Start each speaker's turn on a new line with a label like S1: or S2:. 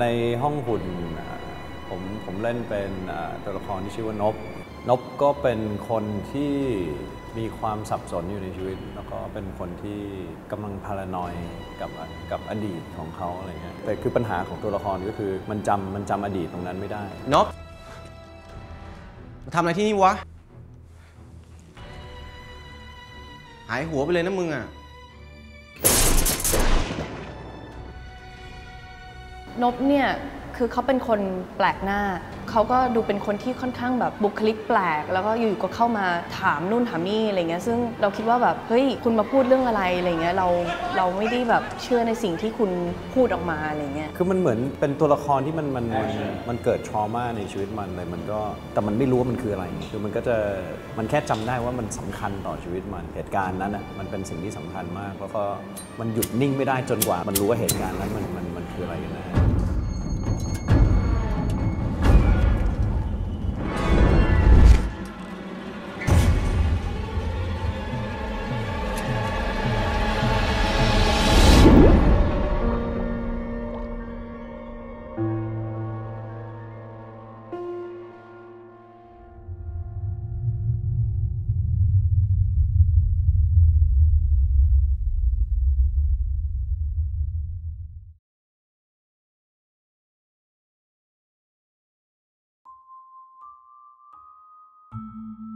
S1: ในห้องหุ่นผมผมเล่นเป็นตัวละครที่ชื่อว่านบนบก็เป็นคนที่มีความสับสนอยู่ในชีวิต แล้วก็เป็นคนที่กำลังพารานอยกับกับอดีตของเขาอะไรเงี้ยแต่คือปัญหาของตัวละครก็คือมันจำมันจำอดีตตรงนั้นไม่ได้
S2: นบทำอะไรที่นี่วะ หายหัวไปเลยนะมึงอะ
S3: นบเนี่ยคือเขาเป็นคนแปลกหน้า เขาก็ดูเป็นคนที่ค่อนข้างแบบบุคลิกแปลก แล้วก็อยู่ๆก็เข้ามาถามนู่นถามนี่อะไรเงี้ย ซึ่งเราคิดว่าแบบเฮ้ยคุณมาพูดเรื่องอะไรอะไรเงี้ยเราเราไม่ได้แบบเชื่อในสิ่งที่คุณพูดออกมาอะไรเงี้ย
S1: คือมันเหมือนเป็นตัวละครที่มันมันมันมันเกิดทรมาในชีวิตมันเลยมันก็แต่มันไม่รู้ว่ามันคืออะไร คือมันก็จะมันแค่จำได้ว่ามันสำคัญต่อชีวิตมันเหตุการณ์นั้นอะมันเป็นสิ่งที่สำคัญมาก แล้วก็มันหยุดนิ่งไม่ได้จนกว่ามันรู้ว่าเหตุการณ์นั้นมันมัน มันคือ
S4: Thank you.